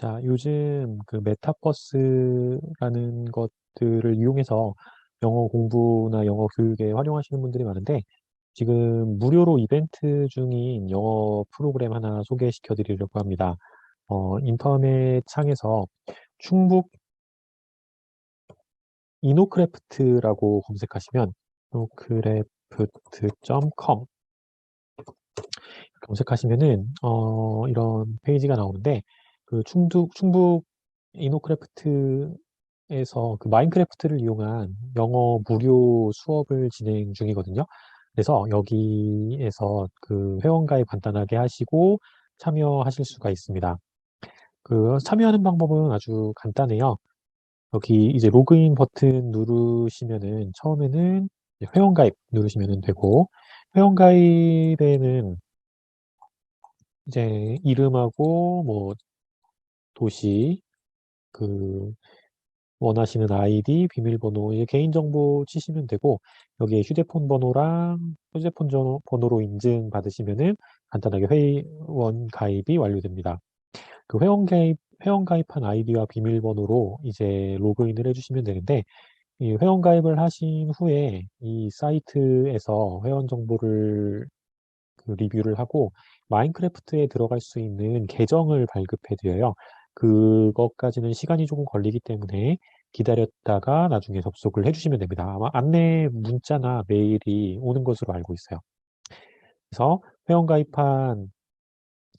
자, 요즘 그 메타버스라는 것들을 이용해서 영어 공부나 영어 교육에 활용하시는 분들이 많은데 지금 무료로 이벤트 중인 영어 프로그램 하나 소개시켜 드리려고 합니다. 어, 인터넷 창에서 충북 이노크래프트라고 검색하시면 이노크래프트.com 검색하시면은 어, 이런 페이지가 나오는데 그 충북 충북 이노크래프트에서 그 마인크래프트를 이용한 영어 무료 수업을 진행 중이거든요. 그래서 여기에서 그 회원 가입 간단하게 하시고 참여하실 수가 있습니다. 그 참여하는 방법은 아주 간단해요. 여기 이제 로그인 버튼 누르시면은 처음에는 회원 가입 누르시면 되고 회원 가입에는 이제 이름하고 뭐 도시, 그 원하시는 아이디, 비밀번호, 이제 개인정보 치시면 되고 여기에 휴대폰 번호랑 휴대폰 번호로 인증 받으시면은 간단하게 회원 가입이 완료됩니다. 그 회원 가입 회원 가입한 아이디와 비밀번호로 이제 로그인을 해주시면 되는데 이 회원 가입을 하신 후에 이 사이트에서 회원 정보를 그 리뷰를 하고 마인크래프트에 들어갈 수 있는 계정을 발급해 드려요. 그것까지는 시간이 조금 걸리기 때문에 기다렸다가 나중에 접속을 해주시면 됩니다. 아마 안내 문자나 메일이 오는 것으로 알고 있어요. 그래서 회원 가입한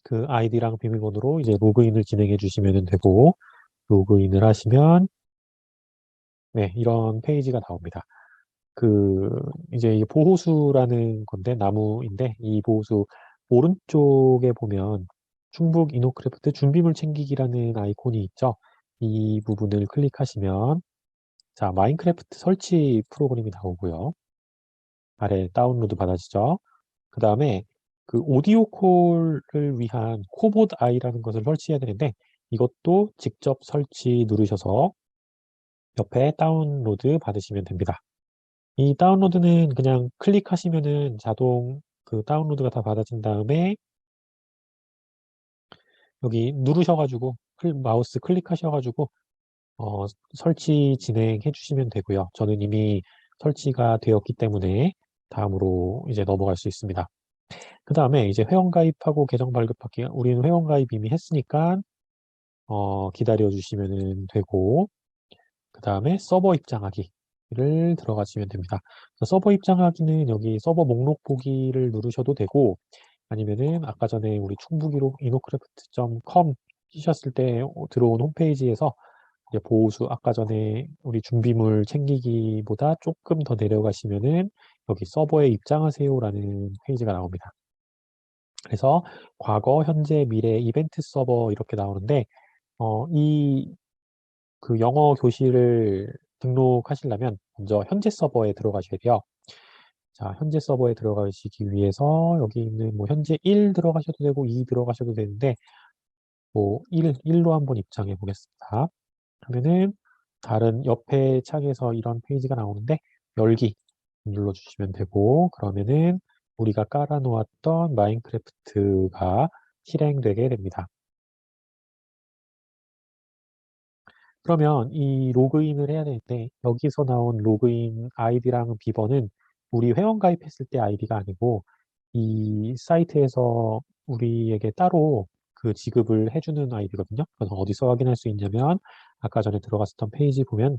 그 아이디랑 비밀번호로 이제 로그인을 진행해 주시면 되고 로그인을 하시면 네, 이런 페이지가 나옵니다. 그 이제 보호수라는 건데 나무인데 이 보호수 오른쪽에 보면 충북 이노크래프트 준비물 챙기기라는 아이콘이 있죠. 이 부분을 클릭하시면 자 마인크래프트 설치 프로그램이 나오고요. 아래 다운로드 받아지죠. 그 다음에 그 오디오 콜을 위한 코보드 아이라는 것을 설치해야 되는데 이것도 직접 설치 누르셔서 옆에 다운로드 받으시면 됩니다. 이 다운로드는 그냥 클릭하시면은 자동 그 다운로드가 다 받아진 다음에 여기 누르셔 가지고 마우스 클릭하셔 가지고 어 설치 진행해 주시면 되고요. 저는 이미 설치가 되었기 때문에 다음으로 이제 넘어갈 수 있습니다. 그 다음에 이제 회원 가입하고 계정 발급하기 우리는 회원 가입 이미 했으니까 어 기다려 주시면 되고 그 다음에 서버 입장하기를 들어가시면 됩니다. 서버 입장하기는 여기 서버 목록 보기를 누르셔도 되고 아니면은 아까 전에 우리 충북이로 이노크래프트.com 치셨을 때 들어온 홈페이지에서 이제 보호수 아까 전에 우리 준비물 챙기기보다 조금 더 내려가시면은 여기 서버에 입장하세요라는 페이지가 나옵니다. 그래서 과거, 현재, 미래, 이벤트 서버 이렇게 나오는데 어, 이 그 영어 교실을 등록하시려면 먼저 현재 서버에 들어가셔야 돼요. 자, 현재 서버에 들어가시기 위해서 여기 있는 뭐 현재 1 들어가셔도 되고 2 들어가셔도 되는데 뭐 1, 1로 한번 입장해 보겠습니다. 그러면은 다른 옆에 창에서 이런 페이지가 나오는데 열기 눌러주시면 되고 그러면은 우리가 깔아 놓았던 마인크래프트가 실행되게 됩니다. 그러면 이 로그인을 해야 되는데 여기서 나온 로그인 아이디랑 비번은 우리 회원 가입했을 때 아이디가 아니고 이 사이트에서 우리에게 따로 그 지급을 해주는 아이디거든요. 그래서 어디서 확인할 수 있냐면 아까 전에 들어갔었던 페이지 보면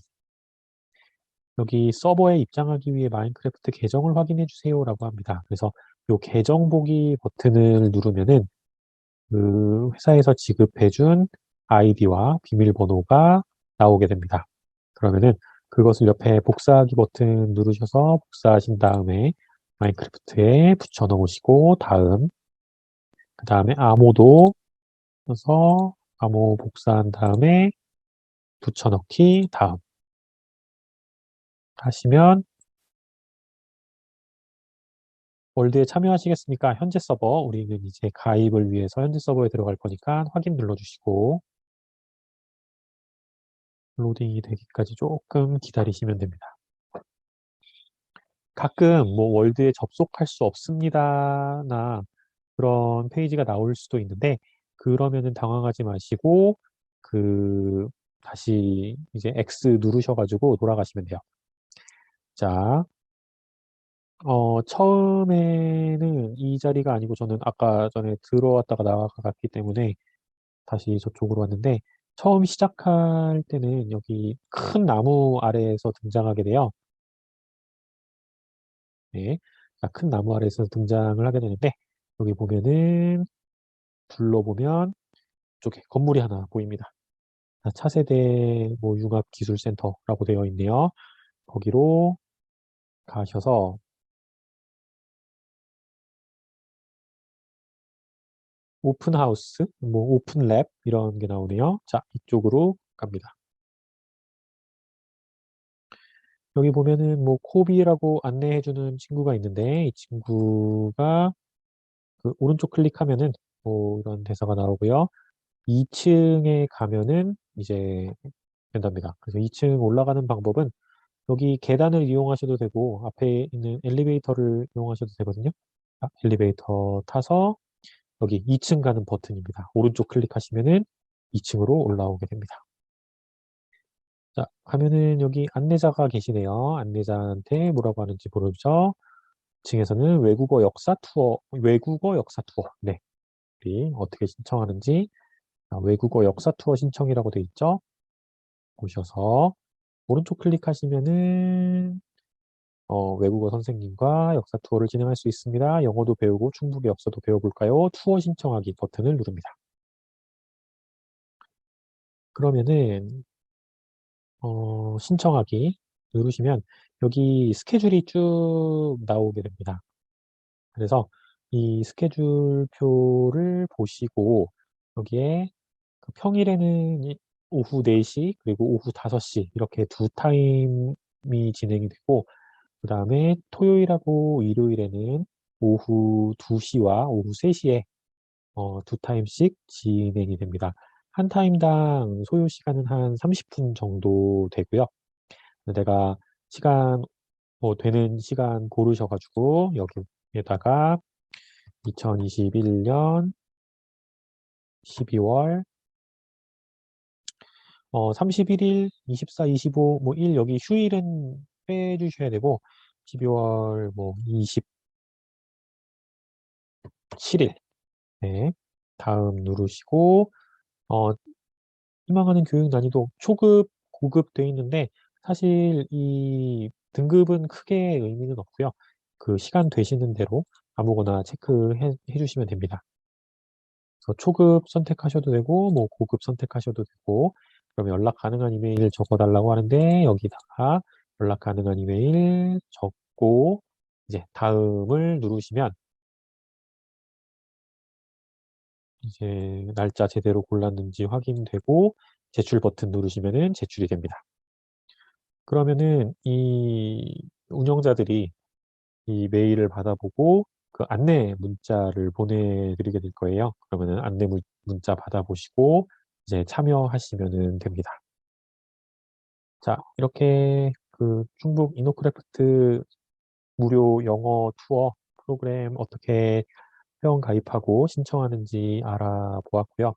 여기 서버에 입장하기 위해 마인크래프트 계정을 확인해 주세요 라고 합니다. 그래서 이 계정 보기 버튼을 누르면은 그 회사에서 지급해 준 아이디와 비밀번호가 나오게 됩니다. 그러면은 그것을 옆에 복사하기 버튼 누르셔서 복사하신 다음에 마인크래프트에 붙여 넣으시고 다음 그 다음에 암호도 써서 암호 복사한 다음에 붙여넣기 다음. 하시면 월드에 참여하시겠습니까? 현재 서버. 우리는 이제 가입을 위해서 현재 서버에 들어갈 거니까 확인 눌러주시고 로딩이 되기까지 조금 기다리시면 됩니다. 가끔 뭐 월드에 접속할 수 없습니다나 그런 페이지가 나올 수도 있는데 그러면은 당황하지 마시고 그 다시 이제 X 누르셔 가지고 돌아가시면 돼요. 자. 어 처음에는 이 자리가 아니고 저는 아까 전에 들어왔다가 나갔기 때문에 다시 저쪽으로 왔는데 처음 시작할 때는 여기 큰 나무 아래에서 등장하게 돼요. 네. 자큰 나무 아래에서 등장을 하게 되는데 여기 보면은 둘러보면 이쪽에 건물이 하나 보입니다. 아 차세대 뭐 융합기술센터라고 되어 있네요. 거기로 가셔서 오픈 하우스, 뭐 오픈 랩 이런 게 나오네요. 자, 이쪽으로 갑니다. 여기 보면은 뭐 코비라고 안내해 주는 친구가 있는데 이 친구가 그 오른쪽 클릭하면은 뭐 이런 대사가 나오고요. 2 층에 가면은 이제 된답니다. 그래서 2층 올라가는 방법은 여기 계단을 이용하셔도 되고 앞에 있는 엘리베이터를 이용하셔도 되거든요. 아 엘리베이터 타서 여기 2층 가는 버튼입니다. 오른쪽 클릭하시면은 2 층으로 올라오게 됩니다. 자 가면은 여기 안내자가 계시네요. 안내자한테 뭐라고 하는지. 2 층에서는 외국어 역사 투어 외국어 역사 투어 네. 우리 어떻게 신청하는지 아 외국어 역사 투어 신청이라고 돼 있죠. 보셔서 오른쪽 클릭하시면은 어 "외국어 선생님과 역사 투어를 진행할 수 있습니다. 영어도 배우고 충북의 역사도 배워볼까요? 투어 신청하기." 버튼을 누릅니다. 그러면은 어 신청하기 누르시면 여기 스케줄이 쭉 나오게 됩니다. 그래서 이 스케줄표를 보시고 여기에 그 평일에는 이 오후 4시 그리고 오후 5시 이렇게 두 타임이 진행이 되고 그 다음에 토요일하고 일요일에는 오후 2 시와 오후 3 시에 어 두 타임씩 진행이 됩니다. 한 타임당 소요 시간은 한 30분 정도 되고요. 내가 시간 뭐 되는 시간 고르셔 가지고 여기에다가 2021년 12월 어 31 일, 24, 25뭐일 여기 휴일은 빼 주셔야 되고 12월 뭐 27일 네. 다음 누르시고 어 희망하는 교육 난이도 초급, 고급 돼 있는데 사실 이 등급은 크게 의미는 없고요. 그 시간 되시는 대로 아무거나 체크해 해 주시면 됩니다. 그래서 초급 선택하셔도 되고 뭐 고급 선택하셔도 되고 그럼 연락 가능한 이메일 적어 달라고 하는데 여기다가 연락 가능한 이메일 적고 이제 다음을 누르시면 이제 날짜 제대로 골랐는지 확인되고 제출 버튼 누르시면은 제출이 됩니다. 그러면은 이 운영자들이 이 메일을 받아보고 그 안내 문자를 보내드리게 될 거예요. 그러면은 안내 문 문자 받아보시고 이제 참여하시면은 됩니다. 자 이렇게 그 충북 이노크래프트 무료 영어 투어 프로그램 어떻게 회원 가입하고 신청하는지 알아보았고요.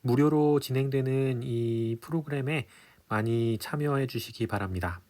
무료로 진행되는 이 프로그램에 많이 참여해 주시기 바랍니다.